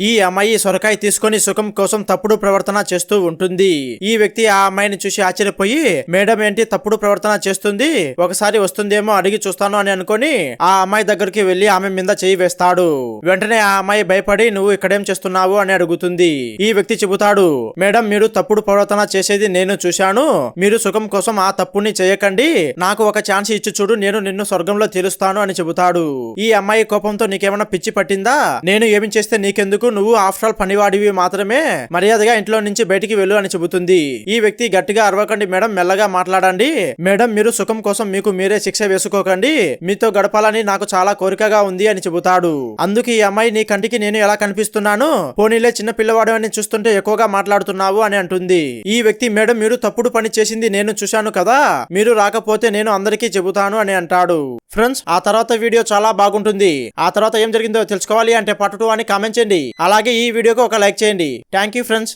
ఈ అమ్మాయి సొరకాయ తీసుకొని సుఖం కోసం తప్పుడు ప్రవర్తన చేస్తూ ఉంటుంది. ఈ వ్యక్తి ఆ అమ్మాయిని చూసి ఆశ్చర్యపోయి మేడం ఏంటి తప్పుడు ప్రవర్తన చేస్తుంది? ఒకసారి వస్తుందేమో అడిగి చూస్తాను అని అనుకుని ఆ అమ్మాయి దగ్గరికి వెళ్ళి ఆమె మీద చేయి వేస్తాడు. వెంటనే ఆ అమ్మాయి భయపడి నువ్వు ఇక్కడేం చేస్తున్నావు? అని అడుగుతుంది. ఈ వ్యక్తి చెబుతాడు మేడం మీరు తప్పుడు ప్రవర్తన చేసేది నేను చూశాను. మీరు సుఖం కోసం ఆ తప్పుని చేయకండి. నాకు ఒక ఛాన్స్ ఇచ్చి చూడు నేను నిన్ను స్వర్గంలో తీరుస్తాను అని చెబుతాడు. ఈ అమ్మాయి కోపంతో నీకేమైనా పిచ్చి పట్టిందా? నేను ఏమి చేస్తే నీకెందుకు నువ్వు ఆఫ్టర్ ఆల్ పనివాడివి మాత్రమే మర్యాదగా ఇంట్లో నుంచి బయటికి వెళ్ళు అని చెబుతుంది. ఈ వ్యక్తి గట్టిగా అరవకండి మేడం మెల్లగా మాట్లాడండి. మేడం మీరు సుఖం కోసం మీకు మీరే శిక్ష వేసుకోకండి. మీతో గడపాలని నాకు చాలా కోరికగా ఉంది అని చెబుతాడు. అందుకు ఈ అమ్మాయి నీ కంటికి నేను ఎలా కనిపిస్తున్నాను? పోనీలే చిన్న పిల్లవాడు అని చూస్తుంటే ఎక్కువగా మాట్లాడుతున్నావు అని అంటుంది. ఈ వ్యక్తి మేడం మీరు తప్పుడు పని చేసింది నేను చూశాను కదా. మీరు రాకపోతే నేను అందరికీ చెబుతాను అని అంటాడు. ఫ్రెండ్స్ ఆ తర్వాత వీడియో చాలా బాగుంటుంది. ఆ తర్వాత ఏం జరిగిందో తెలుసుకోవాలి అంటే పట్టుటూ అని కామెంట్ చేయండి. అలాగే ఈ వీడియోకి ఒక లైక్ చేయండి. Thank you friends.